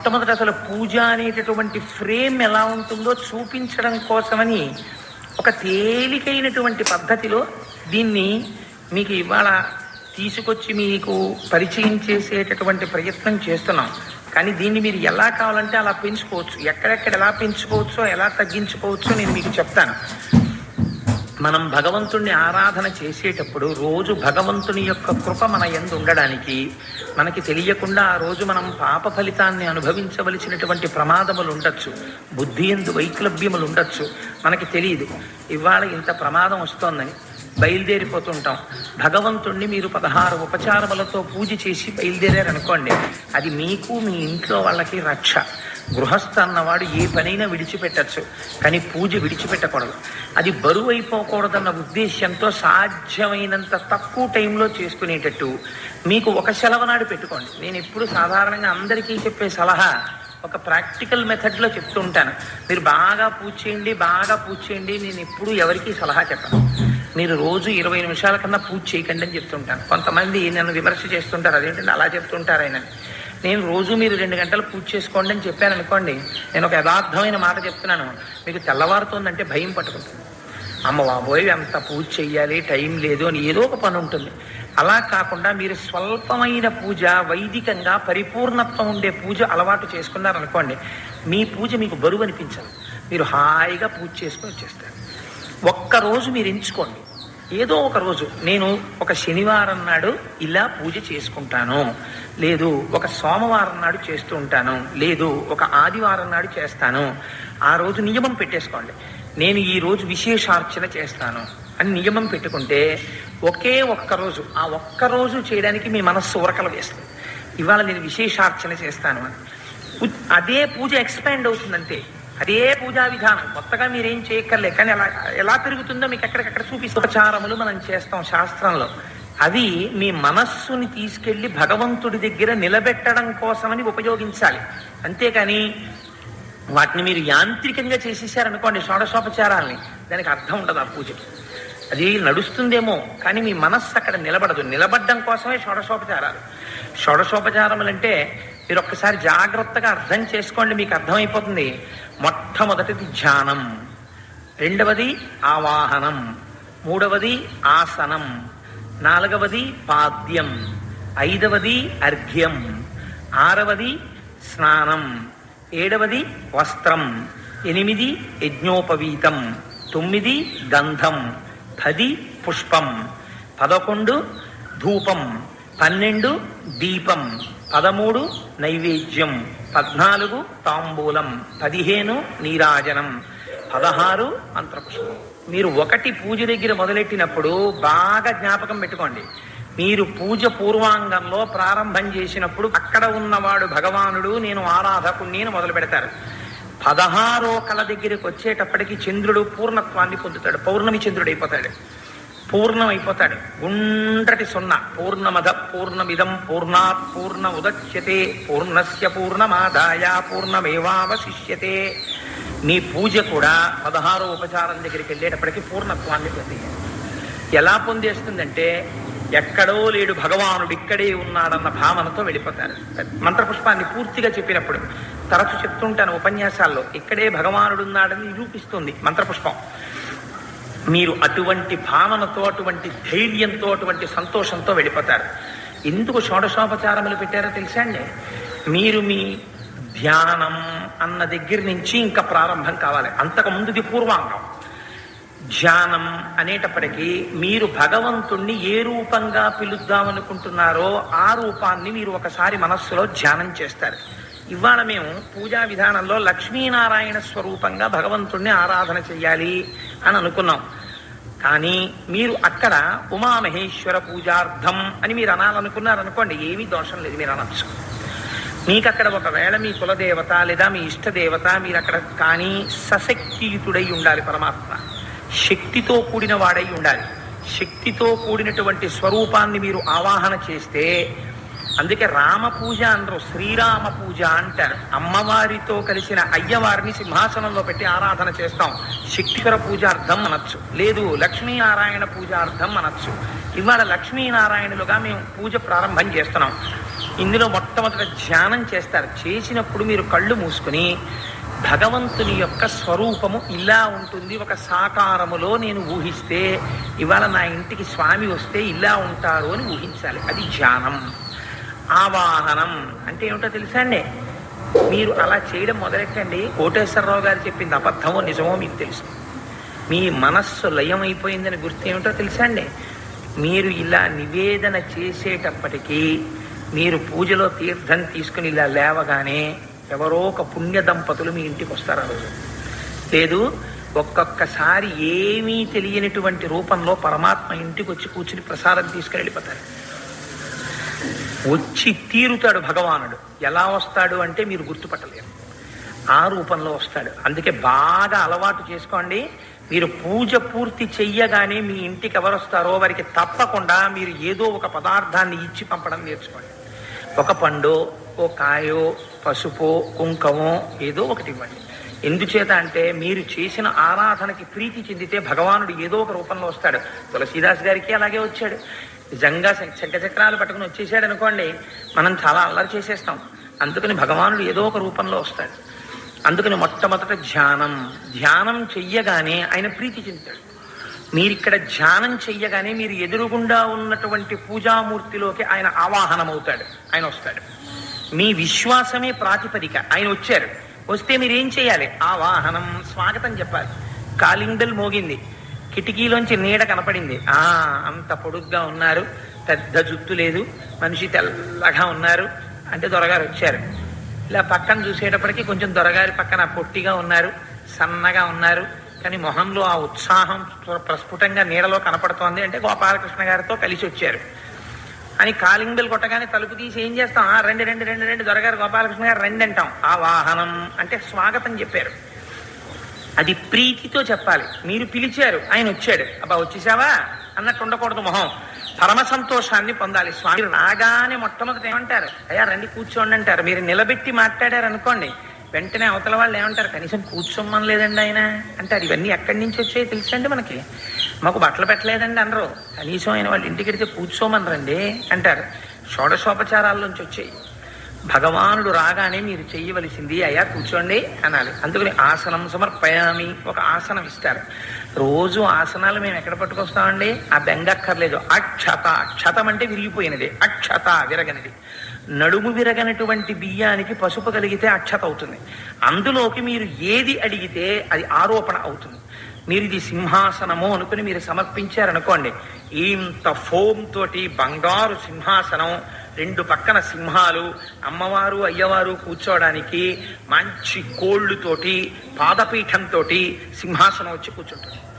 మొట్టమొదట అసలు పూజ అనేటటువంటి ఫ్రేమ్ ఎలా ఉంటుందో చూపించడం కోసమని ఒక తేలికైనటువంటి పద్ధతిలో దీన్ని మీకు ఇవాళ తీసుకొచ్చి మీకు పరిచయం చేసేటటువంటి ప్రయత్నం చేస్తున్నాం. కానీ దీన్ని మీరు ఎలా కావాలంటే అలా పెంచుకోవచ్చు. ఎక్కడెక్కడ ఎలా పెంచుకోవచ్చో ఎలా తగ్గించుకోవచ్చో నేను మీకు చెప్తాను. మనం భగవంతుణ్ణి ఆరాధన చేసేటప్పుడు రోజు భగవంతుని యొక్క కృప మన ఎందు ఉండడానికి మనకి తెలియకుండా ఆ రోజు మనం పాప ఫలితాన్ని అనుభవించవలసినటువంటి ప్రమాదములు ఉండొచ్చు. బుద్ధి ఎందు వైక్లభ్యములు ఉండొచ్చు. మనకి తెలియదు. ఇవాళ ఇంత ప్రమాదం వస్తోందని బయలుదేరిపోతుంటాం. భగవంతుణ్ణి మీరు పదహారు ఉపచారములతో పూజ చేసి బయలుదేరారనుకోండి. అది మీకు మీ ఇంట్లో వాళ్ళకి రక్ష. గృహస్థ అన్నవాడు ఏ పనైనా విడిచిపెట్టచ్చు కానీ పూజ విడిచిపెట్టకూడదు. అది బరువు అయిపోకూడదన్న ఉద్దేశ్యంతో సాధ్యమైనంత తక్కువ టైంలో చేసుకునేటట్టు మీకు ఒక సెలవునాడు పెట్టుకోండి. నేను ఎప్పుడు సాధారణంగా అందరికీ చెప్పే సలహా ఒక ప్రాక్టికల్ మెథడ్లో చెప్తూ ఉంటాను. మీరు బాగా పూజ చేయండి బాగా పూజ చేయండి నేను ఎప్పుడు ఎవరికీ సలహా చెప్పను. మీరు రోజు ఇరవై నిమిషాల కన్నా పూజ చేయకండి అని చెప్తుంటాను కొంతమంది నన్ను విమర్శ చేస్తుంటారు అదేంటంటే అలా చెప్తుంటారు ఆయన. నేను రోజు మీరు రెండు గంటలు పూజ చేసుకోండి అని చెప్పాను అనుకోండి నేను ఒక యథార్థమైన మాట చెప్తున్నాను. మీకు తెల్లవారుతోందంటే భయం పట్టుకుంటుంది. అమ్మ బాబోయ్ ఎంత పూజ చెయ్యాలి టైం లేదు అని ఏదో ఒక పని ఉంటుంది. అలా కాకుండా మీరు స్వల్పమైన పూజ వైదికంగా పరిపూర్ణత్వం ఉండే పూజ అలవాటు చేసుకున్నారనుకోండి మీ పూజ మీకు బరువు అనిపించదు. మీరు హాయిగా పూజ చేసుకొని వచ్చేస్తారు. ఒక్కరోజు మీరు ఎంచుకోండి. ఏదో ఒక రోజు నేను ఒక శనివారం నాడు ఇలా పూజ చేసుకుంటాను. లేదు ఒక సోమవారం నాడు చేస్తూ ఉంటాను. లేదు ఒక ఆదివారం నాడు చేస్తాను. ఆ రోజు నియమం పెట్టేసుకోండి. నేను ఈ రోజు విశేషార్చన చేస్తాను అని నియమం పెట్టుకుంటే ఒకే ఒక్క రోజు ఆ ఒక్క రోజు చేయడానికి మీ మనస్సు ఉరకలు వేస్తుంది. ఇవాళ నేను విశేషార్చన చేస్తాను అని. అదే పూజ ఎక్స్పాండ్ అవుతుందంటే అదే పూజా విధానం. కొత్తగా మీరేం చేయక్కర్లే కానీ ఎలా ఎలా పెరుగుతుందో మీకు ఎక్కడికక్కడ చూపిస్తూ ఉపచారములు మనం చేస్తాం శాస్త్రంలో. అవి మీ మనస్సుని తీసుకెళ్ళి భగవంతుడి దగ్గర నిలబెట్టడం కోసమని ఉపయోగించాలి. అంతేకాని వాటిని మీరు యాంత్రికంగా చేసేసారనుకోండి షోడశోపచారాలని. దానికి అర్థం ఉండదు ఆ పూజకి అది నడుస్తుందేమో కానీ మీ మనస్సు అక్కడ నిలబడదు. నిలబడడం కోసమే షోడశోపచారాలు. షోడశోపచారములు అంటే మీరు ఒక్కసారి జాగ్రత్తగా అర్థం చేసుకోండి మీకు అర్థమైపోతుంది. మొట్టమొదటిది ధ్యానం. రెండవది ఆవాహనం. మూడవది ఆసనం. నాలుగవది పాద్యం. ఐదవది అర్ఘ్యం. ఆరవది స్నానం. ఏడవది వస్త్రం. ఎనిమిది యజ్ఞోపవీతం. తొమ్మిది గంధం. పది పుష్పం. పదకొండు ధూపం. పన్నెండు దీపం పదమూడు నైవేద్యం పద్నాలుగు తాంబూలం పదిహేను నీరాజనం పదహారు మంత్రపుష్పం. మీరు ఒకటి పూజ దగ్గర మొదలెట్టినప్పుడు బాగా జ్ఞాపకం పెట్టుకోండి. మీరు పూజ పూర్వాంగంలో ప్రారంభం చేసినప్పుడు అక్కడ ఉన్నవాడు భగవానుడు నేను ఆరాధకుణ్ణి అని మొదలు పెడతారు. పదహారో కళ దగ్గరికి వచ్చేటప్పటికి చంద్రుడు పూర్ణత్వాన్ని పొందుతాడు పౌర్ణమి చంద్రుడు అయిపోతాడు పూర్ణమైపోతాడు. గుండ్రటి సున్నా. పూర్ణమద పూర్ణమిదం పూర్ణాత్ పూర్ణ ఉదచ్యతే. పూర్ణస్య పూర్ణమాదాయ పూర్ణమేవావశిష్యతే. నీ పూజ కూడా పదహారో ఉపచారం దగ్గరికి వెళ్ళేటప్పటికి పూర్ణత్వాన్ని పొందేయాలి ఎలా పొందేస్తుందంటే ఎక్కడో లేడు భగవానుడు ఇక్కడే ఉన్నాడన్న భావనతో వెళ్ళిపోతారు మంత్రపుష్పాన్ని పూర్తిగా చెప్పినప్పుడు తరచు చెప్తుంటాను ఉపన్యాసాల్లో ఇక్కడే భగవానుడు ఉన్నాడని నిరూపిస్తుంది మంత్రపుష్పం. మీరు అటువంటి భావనతో అటువంటి ధైర్యంతో అటువంటి సంతోషంతో వెళ్ళిపోతారు. ఎందుకు షోడశోపచారములు పెట్టారో తెలుసా అండి? మీరు మీ ధ్యానం అన్న దగ్గర నుంచి ఇంకా ప్రారంభం కావాలి. అంతకుముందుది పూర్వాంగం. ధ్యానం అనేటప్పటికీ మీరు భగవంతుణ్ణి ఏ రూపంగా పిలుద్దామనుకుంటున్నారో ఆ రూపాన్ని మీరు ఒకసారి మనస్సులో ధ్యానం చేస్తారు. ఇవాళ మేము పూజా విధానంలో లక్ష్మీనారాయణ స్వరూపంగా భగవంతుణ్ణి ఆరాధన చెయ్యాలి అని అనుకున్నాం. కానీ మీరు అక్కడ ఉమామహేశ్వర పూజార్థం అని మీరు అనాలనుకున్నారనుకోండి ఏమీ దోషం లేదు మీరు అనొచ్చు. మీకు అక్కడ ఒకవేళ మీ కులదేవత లేదా మీ ఇష్టదేవత మీరు అక్కడ కానీ సశక్తియుతుడై ఉండాలి పరమాత్మ. శక్తితో కూడిన వాడై ఉండాలి. శక్తితో కూడినటువంటి స్వరూపాన్ని మీరు ఆవాహన చేస్తే అందుకే రామ పూజ అనరు శ్రీరామ పూజ అంటారు అమ్మవారితో కలిసిన అయ్యవారిని సింహాసనంలో పెట్టి ఆరాధన చేస్తాం. శక్తికర పూజార్థం అనొచ్చు. లేదు లక్ష్మీనారాయణ పూజార్థం అనొచ్చు. ఇవాళ లక్ష్మీనారాయణులుగా మేము పూజ ప్రారంభం చేస్తున్నాం. ఇందులో మొట్టమొదట ధ్యానం చేస్తారు. చేసినప్పుడు మీరు కళ్ళు మూసుకుని భగవంతుని యొక్క స్వరూపము ఇలా ఉంటుంది. ఒక సాకారములో నేను ఊహిస్తే ఇవాళ నా ఇంటికి స్వామి వస్తే ఇలా ఉంటారు అని ఊహించాలి. అది ధ్యానం. ఆవాహనం. అంటే ఏమిటో తెలుసా అండి? మీరు అలా చేయడం మొదలెట్టండి. కోటేశ్వరరావు గారు చెప్పింది అబద్ధమో నిజమో మీకు తెలుసు. మీ మనస్సు లయమైపోయిందని గుర్తు ఏమిటో తెలుసా అండి? మీరు ఇలా నివేదన చేసేటప్పటికీ మీరు పూజలో తీర్థం తీసుకుని ఇలా లేవగానే ఎవరో ఒక పుణ్య దంపతులు మీ ఇంటికి వస్తారు ఆ రోజు. లేదు ఒక్కొక్కసారి ఏమీ తెలియనటువంటి రూపంలో పరమాత్మ ఇంటికి వచ్చి కూర్చుని ప్రసాదం తీసుకుని వెళ్ళిపోతారు వచ్చి తీరుతాడు భగవానుడు. ఎలా వస్తాడు అంటే మీరు గుర్తుపట్టలేరు. ఆ రూపంలో వస్తాడు. అందుకే బాగా అలవాటు చేసుకోండి. మీరు పూజ పూర్తి చెయ్యగానే మీ ఇంటికి ఎవరు వస్తారో వారికి తప్పకుండా మీరు ఏదో ఒక పదార్థాన్ని ఇచ్చి పంపడం నేర్చుకోండి. ఒక పండు ఓ కాయో పసుపో కుంకమో ఏదో ఒకటి ఇవ్వండి. ఎందుచేత అంటే మీరు చేసిన ఆరాధనకి ప్రీతి చెందితే భగవానుడు ఏదో ఒక రూపంలో వస్తాడు. తులసీదాస్ గారికి అలాగే వచ్చాడు. నిజంగా శంఖ చక్రాలు పట్టుకుని వచ్చేసాడు అనుకోండి మనం చాలా అల్లరి చేసేస్తాం. అందుకని భగవానుడు ఏదో ఒక రూపంలో వస్తాడు. అందుకని మొట్టమొదట ధ్యానం. ధ్యానం చెయ్యగానే ఆయన ప్రీతి చెందుతాడు. మీరిక్కడ ధ్యానం చెయ్యగానే మీరు ఎదురుగుండా ఉన్నటువంటి పూజామూర్తిలోకి ఆయన ఆవాహనం అవుతాడు ఆయన వస్తాడు. మీ విశ్వాసమే ప్రాతిపదిక. ఆయన వచ్చారు. వస్తే మీరేం చేయాలి? ఆవాహనం స్వాగతం చెప్పాలి. కాలింగల్ మోగింది. కిటికీలోంచి నీడ కనపడింది. ఆ అంత పొడుగ్గా ఉన్నారు. పెద్ద జుత్తు లేదు. మనిషి తెల్లగా ఉన్నారు. అంటే దొరగారు వచ్చారు. ఇలా పక్కన చూసేటప్పటికి కొంచెం దొరగారి పక్కన పొట్టిగా ఉన్నారు. సన్నగా ఉన్నారు. కానీ మొహంలో ఆ ఉత్సాహం ప్రస్ఫుటంగా నీడలో కనపడుతోంది. అంటే గోపాలకృష్ణ గారితో కలిసి వచ్చారు. అని కాలింగ్ బెల్ కొట్టగానే తలుపు తీసి ఏం చేస్తాం? ఆ రెండు రెండు రెండు రెండు దొరగారు గోపాలకృష్ణ గారు రెండు అంటాం. ఆ వాహనం అంటే స్వాగతం చెప్పారు. అది ప్రీతితో చెప్పాలి. మీరు పిలిచారు ఆయన వచ్చాడు. అబ్బా వచ్చేసావా? అన్నట్టు ఉండకూడదు మొహం. పరమ సంతోషాన్ని పొందాలి. స్వామి రాగానే మొట్టమొదటి ఏమంటారు? అయ్యా రండి కూర్చోండి అంటారు. మీరు నిలబెట్టి మాట్లాడారు అనుకోండి వెంటనే అవతల వాళ్ళు ఏమంటారు? కనీసం కూర్చోమని లేదండి ఆయన. అంటారు. ఇవన్నీ ఎక్కడి నుంచి వచ్చాయో తెలుసండి మనకి? మాకు బట్టలు పెట్టలేదండి అనరు కనీసం ఆయన వాళ్ళు ఇంటికి వెడితే కూర్చోమనరండి అంటారు. షోడశోపచారాల్లోంచి వచ్చాయి. భగవానుడు రాగానే మీరు చేయవలసింది అయ్యా కూర్చోండి అనాలి. అందుకని ఆసనం సమర్పయామి ఒక ఆసనం ఇస్తారు. రోజు ఆసనాలు మేము ఎక్కడ పట్టుకొస్తామండి? ఆ బెంగక్కర్లేదు. అక్షత. అక్షతం అంటే విరిగిపోయినది. అక్షత విరగనిది. నడుము విరగనటువంటి బియ్యానికి పసుపు కలిగితే అక్షత అవుతుంది. అందులోకి మీరు ఏది అడిగితే అది ఆరోపణ అవుతుంది. మీరు ఇది సింహాసనము అనుకుని మీరు సమర్పించారనుకోండి. ఇంత ఫోమ్ తోటి బంగారు సింహాసనం రెండు పక్కన సింహాలు అమ్మవారు అయ్యవారు కూర్చోవడానికి మంచి కోళ్ళుతోటి పాదపీఠంతో సింహాసనం వచ్చి కూర్చుంటారు.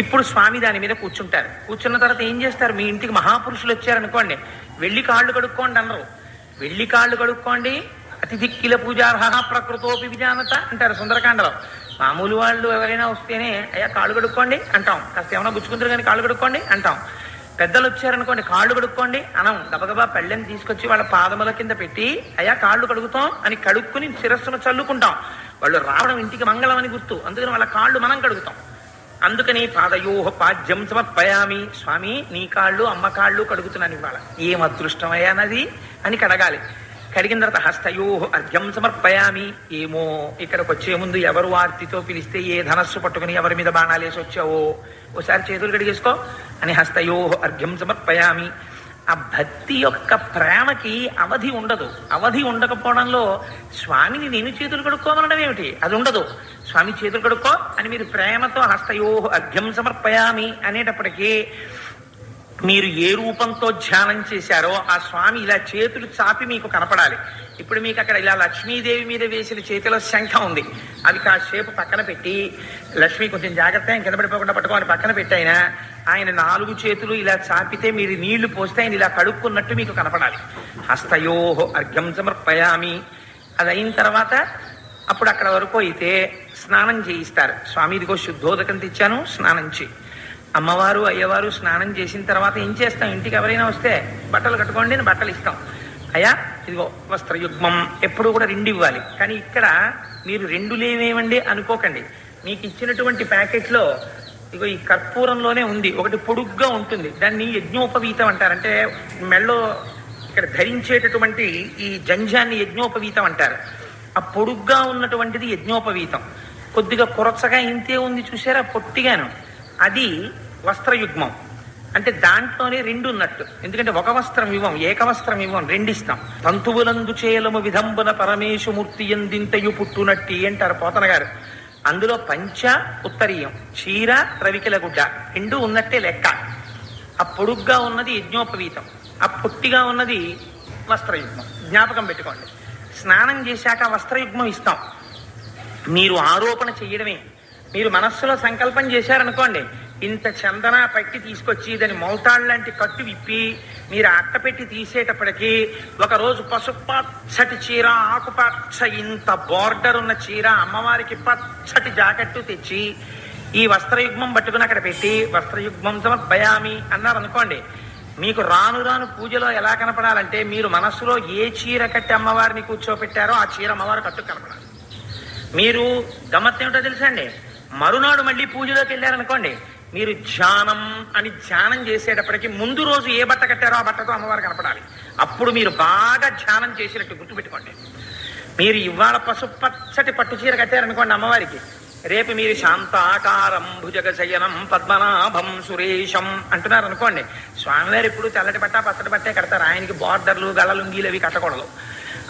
ఇప్పుడు స్వామి దాని మీద కూర్చుంటారు. కూర్చున్న తర్వాత ఏం చేస్తారు? మీ ఇంటికి మహాపురుషులు వచ్చారనుకోండి వెళ్ళి కాళ్ళు కడుక్కోండి అనరు వెళ్ళి కాళ్ళు కడుక్కోండి అతిథిక్కిల పూజార్హ ప్రకృతోపి విజానత అంటారు సుందరకాండలో. మామూలు వాళ్ళు ఎవరైనా వస్తేనే అయ్యా కాళ్ళు కడుక్కోండి అంటాం. కాస్త ఏమైనా గుచ్చుకుంటారు కానీ కాళ్ళు కడుక్కోండి అంటాం. పెద్దలు వచ్చారనుకోండి కాళ్ళు కడుక్కోండి. అనం గబగబా పెళ్ళని తీసుకొచ్చి వాళ్ళ పాదముల కింద పెట్టి అయ్యా కాళ్ళు కడుగుతాం అని కడుక్కుని శిరస్సును చల్లుకుంటాం. వాళ్ళు రావడం ఇంటికి మంగళం అని గుర్తు. అందుకని వాళ్ళ కాళ్ళు మనం కడుగుతాం. అందుకని పాదయోహ పాద్యం సమర్పయామి. స్వామి నీ కాళ్ళు అమ్మ కాళ్ళు కడుగుతున్నాను ఇవాళ. ఏం అదృష్టమయ్యానది అని కడగాలి. కడిగిన తర్వాత హస్తయో అర్ఘ్యం సమర్పయామి. ఏమో ఇక్కడికి వచ్చే ముందు ఎవరు ఆర్తితో పిలిస్తే ఏ ధనస్సు పట్టుకుని ఎవరి మీద బాణాలేసి వచ్చావో ఓసారి చేతులు కడిగేసుకో అని హస్తయో అర్ఘ్యం సమర్పయామి. ఆ భక్తి యొక్క ప్రేమకి అవధి ఉండదు. అవధి ఉండకపోవడంలో స్వామిని నేను చేతులు కడుక్కోమనడం ఏమిటి? అది ఉండదు. స్వామి చేతులు కడుక్కో అని మీరు ప్రేమతో హస్తయో అర్ఘ్యం సమర్పయామి అనేటప్పటికీ మీరు ఏ రూపంతో ధ్యానం చేశారో ఆ స్వామి ఇలా చేతులు చాపి మీకు కనపడాలి. ఇప్పుడు మీకు అక్కడ ఇలా లక్ష్మీదేవి మీద వేసిన చేతిలో శంఖ ఉంది. అది కాసేపు పక్కన పెట్టి లక్ష్మి కొంచెం జాగ్రత్త ఆయన కింద పడిపోకుండా పట్టుకోని పక్కన పెట్టాయన ఆయన నాలుగు చేతులు ఇలా చాపితే మీరు నీళ్ళు పోస్తే ఆయన ఇలా కడుక్కున్నట్టు మీకు కనపడాలి. హస్తయోహో అర్ఘ్యం సమర్పయామి. అది అయిన తర్వాత అప్పుడు అక్కడ వరకు అయితే స్నానం చేయిస్తారు. స్వామి ఇదిగో శుద్ధోదకం తెచ్చాను స్నానం చేయి. అమ్మవారు అయ్యవారు స్నానం చేసిన తర్వాత ఏం చేస్తాం? ఇంటికి ఎవరైనా వస్తే బట్టలు కట్టుకోండి అని బట్టలు ఇస్తాం. అయ్యా ఇదిగో వస్త్రయుగ్మం ఎప్పుడు కూడా రెండు ఇవ్వాలి. కానీ ఇక్కడ మీరు రెండు లేవేమండి అనుకోకండి. మీకు ఇచ్చినటువంటి ప్యాకెట్లో ఇగో ఈ కర్పూరంలోనే ఉంది. ఒకటి పొడుగ్గా ఉంటుంది. దాన్ని యజ్ఞోపవీతం అంటారు. అంటే మెళ్ళో ఇక్కడ ధరించేటటువంటి ఈ జంజాన్ని యజ్ఞోపవీతం అంటారు. ఆ పొడుగ్గా ఉన్నటువంటిది యజ్ఞోపవీతం. కొద్దిగా కొరచగా ఇంతే ఉంది చూసారా? పొట్టిగాను. అది వస్త్రయుగ్మం. అంటే దాంట్లోనే రెండు ఉన్నట్టు ఎందుకంటే ఒక వస్త్రం ఇవ్వం ఏకవస్త్రం ఇవ్వం రెండిస్తాం. తంతువులందు చేయలము విధంబున పరమేశుమూర్తి ఎందింతయు పుట్టునట్టి అంటారు పోతన గారు అందులో పంచ ఉత్తరీయం చీర రవికిల గుడ్డ రెండు ఉన్నట్టే లెక్క. ఆ పొడుగ్గా ఉన్నది యజ్ఞోపవీతం. ఆ పొట్టిగా ఉన్నది వస్త్రయుగ్మం. జ్ఞాపకం పెట్టుకోండి. స్నానం చేశాక వస్త్రయుగ్మం ఇస్తాం. మీరు ఆరోపణ చేయడమే. మీరు మనస్సులో సంకల్పం చేశారనుకోండి ఇంత చందన పట్టి తీసుకొచ్చి దాని మౌతాళ్ళ లాంటి కట్టు విప్పి మీరు అట్ట పెట్టి తీసేటప్పటికి ఒకరోజు పసుపు పచ్చటి చీర ఆకుపచ్చ ఇంత బార్డర్ ఉన్న చీర అమ్మవారికి పచ్చటి జాకెట్టు తెచ్చి ఈ వస్త్రయుగ్మం పట్టుకుని అక్కడ పెట్టి వస్త్రయుగ్మం సమర్పయామి అన్నారు అనుకోండి మీకు రాను రాను పూజలో ఎలా కనపడాలంటే మీరు మనస్సులో ఏ చీర కట్టి అమ్మవారిని కూర్చోపెట్టారో ఆ చీర అమ్మవారి కట్టు కనపడాలి. మీరు గమ్మత్తేమిటో తెలుసా అండి? మరునాడు మళ్ళీ పూజలోకి వెళ్ళారనుకోండి మీరు ధ్యానం అని ధ్యానం చేసేటప్పటికి ముందు రోజు ఏ బట్ట కట్టారో ఆ బట్టతో అమ్మవారు కనపడాలి. అప్పుడు మీరు బాగా ధ్యానం చేసినట్టు గుర్తుపెట్టుకోండి. మీరు ఇవాళ పసుపు పచ్చటి పట్టు చీర కట్టారనుకోండి అమ్మవారికి. రేపు మీరు శాంతాకారం భుజగ శయనం పద్మనాభం సురేషం అంటున్నారు అనుకోండి స్వామివారు ఎప్పుడు తెల్లటి బట్ట పచ్చటి బట్టే కడతారు. ఆయనకి బార్డర్లు గల లుంగీలు అవి కట్టకూడదు.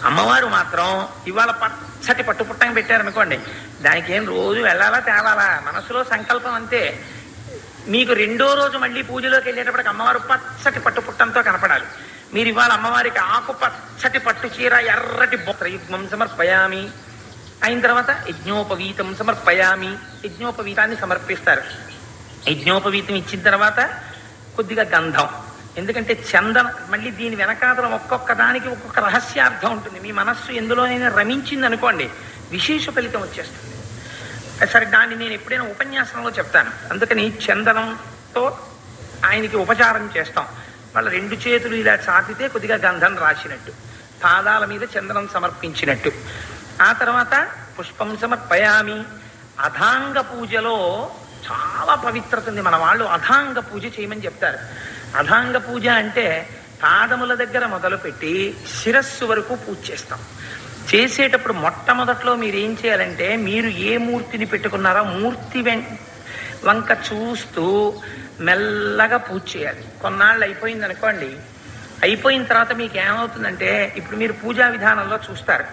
అమ్మవారు మాత్రం ఇవాళ పచ్చటి పట్టు పుట్టంగా పెట్టారనుకోండి దానికి ఏం రోజు వెళ్ళాలా తేవాలా? మనసులో సంకల్పం అంతే. మీకు రెండో రోజు మళ్ళీ పూజలోకి వెళ్ళేటప్పటికి అమ్మవారు పచ్చటి పట్టు పుట్టంతో కనపడాలి. మీరు ఇవాళ అమ్మవారికి ఆకు పచ్చటి పట్టు చీర ఎర్రటి యుగ్మం సమర్పయామి. అయిన తర్వాత యజ్ఞోపవీతం సమర్పయామి. యజ్ఞోపవీతాన్ని సమర్పిస్తారు. యజ్ఞోపవీతం ఇచ్చిన తర్వాత కొద్దిగా గంధం. ఎందుకంటే చందన మళ్ళీ దీని వెనకాతల ఒక్కొక్క దానికి ఒక్కొక్క రహస్యార్థం ఉంటుంది. మీ మనస్సు ఎందులోనైనా రమించింది అనుకోండి విశేష ఫలితం వచ్చేస్తుంది. సరే దాన్ని నేను ఎప్పుడైనా ఉపన్యాసంలో చెప్తాను. అందుకని చందనంతో ఆయనకి ఉపచారం చేస్తాం. వాళ్ళ రెండు చేతులు ఇలా చాపితే కొద్దిగా గంధం రాసినట్టు పాదాల మీద చందనం సమర్పించినట్టు. ఆ తర్వాత పుష్పం సమర్పయామి. అధాంగ పూజలో చాలా పవిత్రత ఉంది మన వాళ్ళు అధాంగ పూజ చేయమని చెప్తారు. అధాంగ పూజ అంటే పాదముల దగ్గర మొదలుపెట్టి శిరస్సు వరకు పూజ చేస్తాం. చేసేటప్పుడు మొట్టమొదట్లో మీరు ఏం చేయాలంటే మీరు ఏ మూర్తిని పెట్టుకున్నారో మూర్తి వెం వంక చూస్తూ మెల్లగా పూజ చేయాలి. కొన్నాళ్ళు అయిపోయింది అనుకోండి. అయిపోయిన తర్వాత మీకు ఏమవుతుందంటే ఇప్పుడు మీరు పూజా విధానంలో చూస్తారు.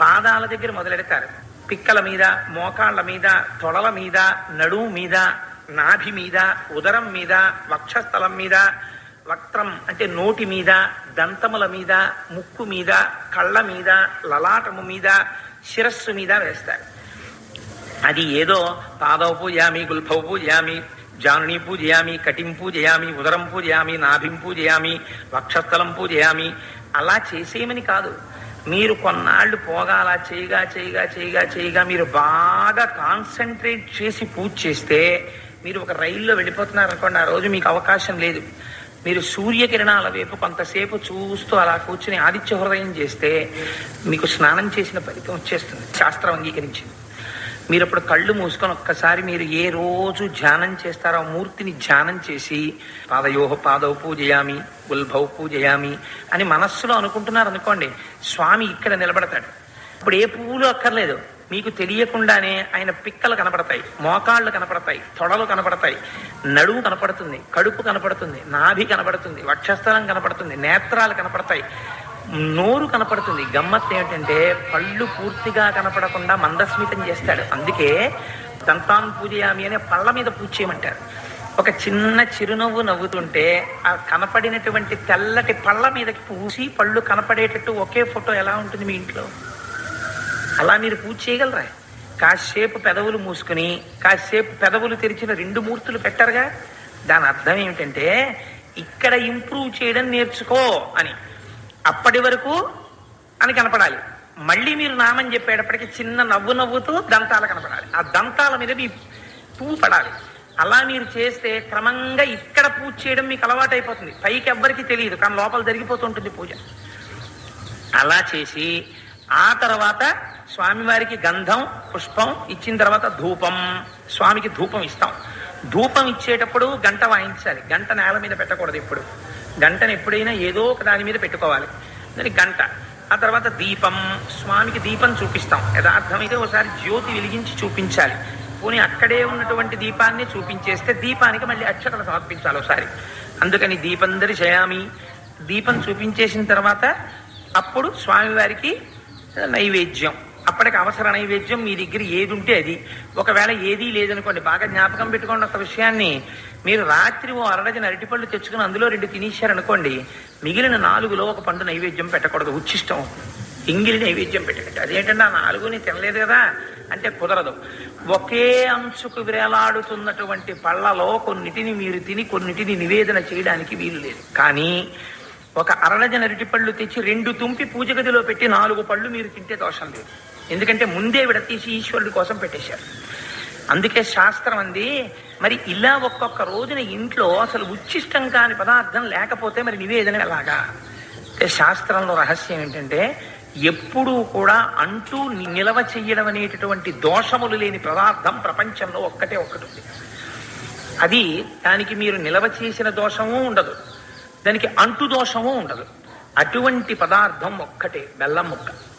పాదాల దగ్గర మొదలెడతారు. పిక్కల మీద మోకాళ్ళ మీద తొడల మీద నడుము మీద నాభి మీద ఉదరం మీద వక్షస్థలం మీద వక్త్రం అంటే నోటి మీద దంతముల మీద ముక్కు మీద కళ్ళ మీద లలాటము మీద శిరస్సు మీద వేస్తారు. అది ఏదో పాదవ పూజయామి గుల్ఫవ పూజయామి జానుని పూజయామి కటిం పూజయామి ఉదరం పూజయామి నాభిం పూజయామి వక్షస్థలం పూజయామి అలా చేసేయమని కాదు. మీరు కొన్నాళ్ళు పోగా అలా చేయగా చేయగా చేయగా చేయగా మీరు బాగా కాన్సన్ట్రేట్ చేసి పూజ చేస్తే మీరు ఒక రైల్లో వెళ్ళిపోతున్నారు అనుకోండి ఆ రోజు మీకు అవకాశం లేదు. మీరు సూర్యకిరణాల వైపు కొంతసేపు చూస్తూ అలా కూర్చుని ఆదిత్య హృదయం చేస్తే మీకు స్నానం చేసిన ఫలితం వచ్చేస్తుంది. శాస్త్రం అంగీకరించింది. మీరు అప్పుడు కళ్ళు మూసుకొని ఒక్కసారి మీరు ఏ రోజు ధ్యానం చేస్తారో ఆ మూర్తిని ధ్యానం చేసి పాదయోహ పాదవ పూజయామి ఉల్భవ పూజయామి అని మనస్సులో అనుకుంటున్నారు అనుకోండి స్వామి ఇక్కడ నిలబడతాడు. ఇప్పుడు ఏ పువ్వులు అక్కర్లేదు. మీకు తెలియకుండానే ఆయన పిక్కలు కనపడతాయి మోకాళ్ళు కనపడతాయి తొడలు కనపడతాయి నడుము కనపడుతుంది కడుపు కనపడుతుంది నాభి కనపడుతుంది వక్షస్థలం కనపడుతుంది నేత్రాలు కనపడతాయి. నోరు కనపడుతుంది. గమ్మత్ ఏమిటంటే పళ్ళు పూర్తిగా కనపడకుండా మందస్మితం చేస్తాడు. అందుకే దంతాన్ పూజయామి అనే పళ్ళ మీద పూజ చేయమంటారు. ఒక చిన్న చిరునవ్వు నవ్వుతుంటే ఆ కనపడినటువంటి తెల్లటి పళ్ళ మీదకి పూసి పళ్ళు కనపడేటట్టు ఒకే ఫోటో ఎలా ఉంటుంది మీ ఇంట్లో? అలా మీరు పూజ చేయగలరా? కాసేపు పెదవులు మూసుకుని కాసేపు పెదవులు తెరిచిన రెండు మూర్తులు పెట్టరుగా? దాని అర్థం ఏమిటంటే ఇక్కడ ఇంప్రూవ్ చేయడం నేర్చుకో అని. అప్పటి వరకు అని కనపడాలి. మళ్ళీ మీరు నామని చెప్పేటప్పటికి చిన్న నవ్వు నవ్వుతూ దంతాలు కనపడాలి. ఆ దంతాల మీద మీ పువ్వు పడాలి. అలా మీరు చేస్తే క్రమంగా ఇక్కడ పూజ చేయడం మీకు అలవాటు అయిపోతుంది. పైకి ఎవ్వరికి తెలియదు కానీ లోపల జరిగిపోతుంటుంది పూజ. అలా చేసి ఆ తర్వాత స్వామివారికి గంధం పుష్పం ఇచ్చిన తర్వాత ధూపం. స్వామికి ధూపం ఇస్తాం. ధూపం ఇచ్చేటప్పుడు గంట వాయించాలి. గంట నేల మీద పెట్టకూడదు ఇప్పుడు గంటను ఎప్పుడైనా ఏదో ఒక దాని మీద పెట్టుకోవాలి. దాని గంట. ఆ తర్వాత దీపం. స్వామికి దీపం చూపిస్తాం. యథార్థమైతే ఒకసారి జ్యోతి వెలిగించి చూపించాలి. పోనీ అక్కడే ఉన్నటువంటి దీపాన్ని చూపించేస్తే దీపానికి మళ్ళీ అక్షతలు సమర్పించాలి ఒకసారి అందుకని దీపం దర్శయామి దీపం చూపించేసిన తర్వాత అప్పుడు స్వామివారికి నైవేద్యం. అప్పటికి అవసర నైవేద్యం మీ దగ్గర ఏది ఉంటే అది. ఒకవేళ ఏదీ లేదనుకోండి బాగా జ్ఞాపకం పెట్టుకోండి ఒక విషయాన్ని. మీరు రాత్రి ఓ అరడజన అరటిపళ్ళు తెచ్చుకుని అందులో రెండు తినేశారనుకోండి మిగిలిన నాలుగులో ఒక పండు నైవేద్యం పెట్టకూడదు ఉచ్చిష్టం. ఇంగిలి నైవేద్యం పెట్టకండి. అదేంటంటే ఆ నాలుగుని తినలేదు కదా అంటే కుదరదు. ఒకే అంచుకు వేలాడుతున్నటువంటి పళ్ళలో కొన్నిటిని మీరు తిని కొన్నిటిని నివేదన చేయడానికి వీలు లేదు. కానీ ఒక అరడజన అరటి పళ్ళు తెచ్చి రెండు తుంపి పూజ గదిలో పెట్టి నాలుగు పళ్ళు మీరు తింటే దోషం లేదు. ఎందుకంటే ముందే విడతీసి ఈశ్వరుడి కోసం పెట్టేశారు. అందుకే శాస్త్రం అంది మరి ఇలా ఒక్కొక్క రోజున ఇంట్లో అసలు ఉచ్చిష్టం కాని పదార్థం లేకపోతే మరి నివేదన ఎలాగా? శాస్త్రంలో రహస్యం ఏంటంటే ఎప్పుడూ కూడా అంటూ నిలవ చెయ్యడం అనేటటువంటి దోషములు లేని పదార్థం ప్రపంచంలో ఒక్కటే ఒక్కటి ఉంది. అది దానికి మీరు నిలవ చేసిన దోషము ఉండదు. దానికి అంటు దోషము ఉండదు. అటువంటి పదార్థం ఒక్కటే బెల్లం ముక్క.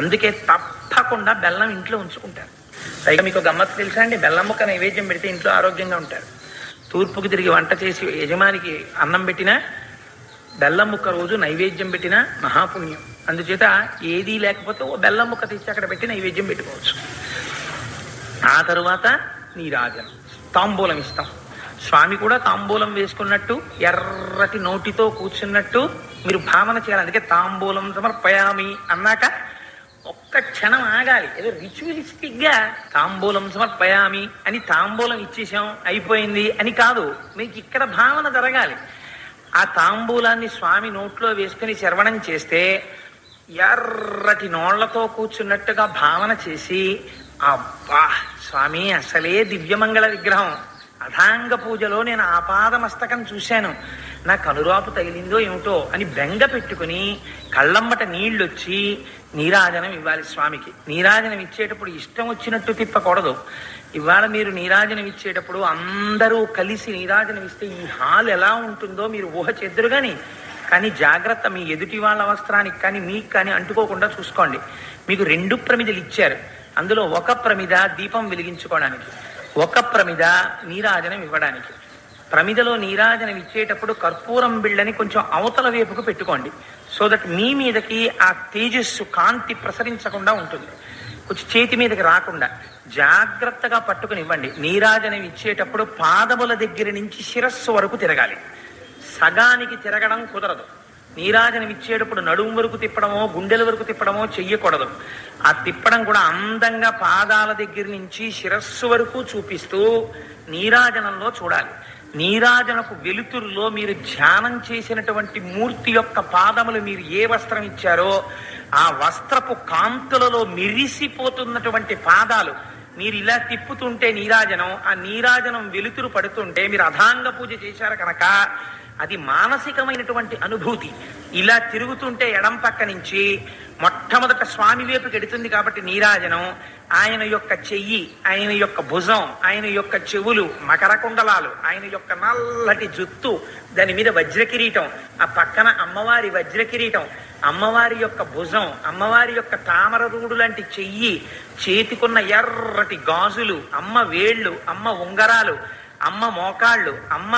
అందుకే తప్పకుండా బెల్లం ఇంట్లో ఉంచుకుంటారు. పైగా మీకు గమ్మత్తు తెలుసా అండి బెల్లం ముక్క నైవేద్యం పెడితే ఇంట్లో ఆరోగ్యంగా ఉంటారు. తూర్పుకి తిరిగి వంట చేసి యజమానికి అన్నం పెట్టినా బెల్లం ముక్క రోజు నైవేద్యం పెట్టినా మహాపుణ్యం. అందుచేత ఏదీ లేకపోతే ఓ బెల్లం ముక్క తెచ్చి అక్కడ పెట్టి నైవేద్యం పెట్టుకోవచ్చు. ఆ తరువాత నీరాజనం. తాంబూలం ఇస్తాం. స్వామి కూడా తాంబూలం వేసుకున్నట్టు ఎర్రటి నోటితో కూర్చున్నట్టు మీరు భావన చేయాలి. అందుకే తాంబూలం సమర్పయామి అన్నాక ఒక్క క్షణం ఆగాలి. ఏదో రిచువలిస్టిక్గా తాంబూలం సమర్పయామి అని తాంబూలం ఇచ్చేసాం అయిపోయింది అని కాదు. మీకు ఇక్కడ భావన జరగాలి. ఆ తాంబూలాన్ని స్వామి నోట్లో వేసుకుని శరవణం చేస్తే ఎర్రటి నోళ్ళతో కూర్చున్నట్టుగా భావన చేసి అబ్బా స్వామి అసలే దివ్యమంగళ విగ్రహం. అధాంగ పూజలో నేను ఆపాదమస్తకం చూశాను. నా కనురాపు తగిలిందో ఏమిటో అని బెంగ పెట్టుకుని కళ్ళమ్మట నీళ్ళొచ్చి నీరాజనం ఇవ్వాలి స్వామికి. నీరాజనం ఇచ్చేటప్పుడు ఇష్టం వచ్చినట్టు తిప్పకూడదు. ఇవాళ మీరు నీరాజనం ఇచ్చేటప్పుడు అందరూ కలిసి నీరాజనం ఇస్తే ఈ హాల్ ఎలా ఉంటుందో మీరు ఊహ చెద్దరు కానీ కానీ జాగ్రత్త మీ ఎదుటి వాళ్ళ వస్త్రానికి కానీ మీకు కానీ అంటుకోకుండా చూసుకోండి. మీకు రెండు ప్రమిదలు ఇచ్చారు. అందులో ఒక ప్రమిద దీపం వెలిగించుకోవడానికి ఒక ప్రమిద నీరాజనం ఇవ్వడానికి. ప్రమిదలో నీరాజనం ఇచ్చేటప్పుడు కర్పూరం బిళ్ళని కొంచెం అవతల వైపుకు పెట్టుకోండి. సో దట్ మీ మీదకి ఆ తేజస్సు కాంతి ప్రసరించకుండా ఉంటుంది. కొంచెం చేతి మీదకి రాకుండా జాగ్రత్తగా పట్టుకుని ఇవ్వండి నీరాజనం ఇచ్చేటప్పుడు పాదముల దగ్గర నుంచి శిరస్సు వరకు తిరగాలి. సగానికి తిరగడం కుదరదు. నీరాజనం ఇచ్చేటప్పుడు నడుము వరకు తిప్పడమో గుండెల వరకు తిప్పడమో చెయ్యకూడదు. ఆ తిప్పడం కూడా అందంగా పాదాల దగ్గర నుంచి శిరస్సు వరకు చూపిస్తూ నీరాజనంలో చూడాలి. నీరాజనకు వెలుతురులో మీరు ధ్యానం చేసినటువంటి మూర్తి యొక్క పాదములు మీరు ఏ వస్త్రం ఇచ్చారో ఆ వస్త్రపు కాంతులలో మిరిసిపోతున్నటువంటి పాదాలు మీరు ఇలా తిప్పుతుంటే నీరాజనం ఆ నీరాజనం వెలుతురు పడుతుంటే మీరు అధాంగ పూజ చేశారు కనుక అది మానసికమైనటువంటి అనుభూతి. ఇలా తిరుగుతుంటే ఎడం పక్క నుంచి మొట్టమొదట స్వామి వైపు గెడుతుంది కాబట్టి నీరాజనం ఆయన యొక్క చెయ్యి ఆయన యొక్క భుజం ఆయన యొక్క చెవులు మకర కుండలాలు ఆయన యొక్క నల్లటి జుత్తు దాని మీద వజ్ర కిరీటం ఆ పక్కన అమ్మవారి వజ్ర కిరీటం అమ్మవారి యొక్క భుజం అమ్మవారి యొక్క తామర రూడు లాంటి చెయ్యి చేతికున్న ఎర్రటి గాజులు అమ్మ వేళ్ళు అమ్మ ఉంగరాలు అమ్మ మోకాళ్ళు అమ్మ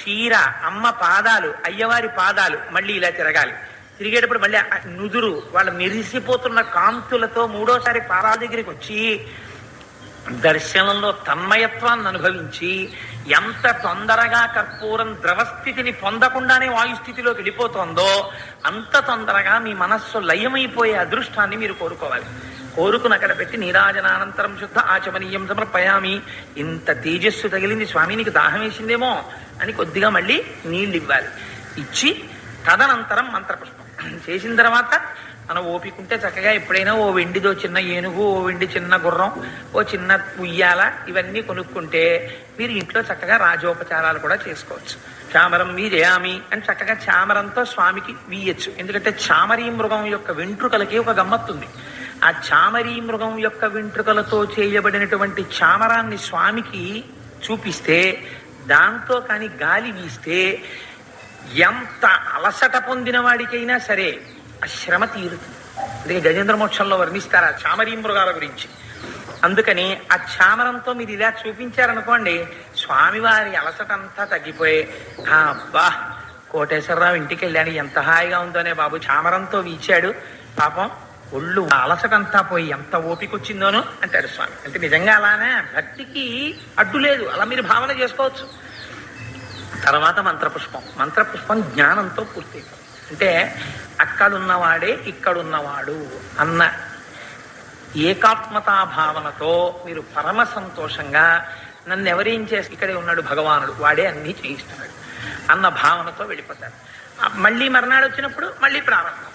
చీర అమ్మ పాదాలు అయ్యవారి పాదాలు మళ్ళీ ఇలా తిరగాలి. తిరిగేటప్పుడు మళ్ళీ నుదురు వాళ్ళ మెరిసిపోతున్న కాంతులతో మూడోసారి పాదాల దగ్గరికి వచ్చి దర్శనంలో తన్మయత్వాన్ని అనుభవించి ఎంత తొందరగా కర్పూరం ద్రవస్థితిని పొందకుండానే వాయుస్థితిలోకి వెళ్ళిపోతుందో అంత తొందరగా మీ మనస్సు లయమైపోయే అదృష్టాన్ని మీరు కోరుకోవాలి. కోరుకుని అక్కడ పెట్టి నీరాజనానంతరం శుద్ధ ఆచమనీయం సమర్పయామి. ఇంత తేజస్సు తగిలింది స్వామి నీకు దాహం వేసిందేమో? అని కొద్దిగా మళ్ళీ నీళ్ళు ఇవ్వాలి. ఇచ్చి తదనంతరం మంత్రపుష్పం. చేసిన తర్వాత మనం ఓపికంటే చక్కగా ఎప్పుడైనా ఓ వెండిదో చిన్న ఏనుగు ఓ వెండి చిన్న గుర్రం ఓ చిన్న ఉయ్యాల ఇవన్నీ కొనుక్కుంటే మీరు ఇంట్లో చక్కగా రాజోపచారాలు కూడా చేసుకోవచ్చు. చామరం వీజయామి అని చక్కగా చామరంతో స్వామికి వీయచ్చు. ఎందుకంటే చామరీ మృగం యొక్క వెంట్రుకలకి ఒక గమ్మత్తుంది. ఆ చామరీ మృగం యొక్క వెంట్రుకలతో చేయబడినటువంటి చామరాన్ని స్వామికి చూపిస్తే దాంతో కానీ గాలి వీస్తే ఎంత అలసట పొందిన వాడికైనా సరే ఆ శ్రమ తీరుతుంది. అందుకే గజేంద్ర మోక్షంలో వర్ణిస్తారు ఆ చామరీ మృగాల గురించి. అందుకని ఆ చామరంతో మీరు ఇలా చూపించారనుకోండి స్వామివారి అలసట అంతా తగ్గిపోయి అబ్బా కోటేశ్వరరావు ఇంటికి వెళ్ళాను ఎంత హాయిగా ఉందోనే బాబు చామరంతో వీచాడు పాపం ఒళ్ళు అలసటంతా పోయి ఎంత ఓపికొచ్చిందోనో అంటాడు స్వామి. అంటే నిజంగా అలానే భక్తికి అడ్డు లేదు. అలా మీరు భావన చేసుకోవచ్చు. తర్వాత మంత్రపుష్పం. మంత్రపుష్పం జ్ఞానంతో పూర్తి. అంటే అక్కడున్నవాడే ఇక్కడున్నవాడు అన్న ఏకాత్మతా భావనతో మీరు పరమ సంతోషంగా నన్ను ఎవరేం చేసి ఇక్కడే ఉన్నాడు భగవానుడు. వాడే అన్నీ చేయిస్తున్నాడు అన్న భావనతో వెళ్ళిపోతాడు మళ్ళీ మర్నాడు వచ్చినప్పుడు మళ్ళీ ప్రారంభం.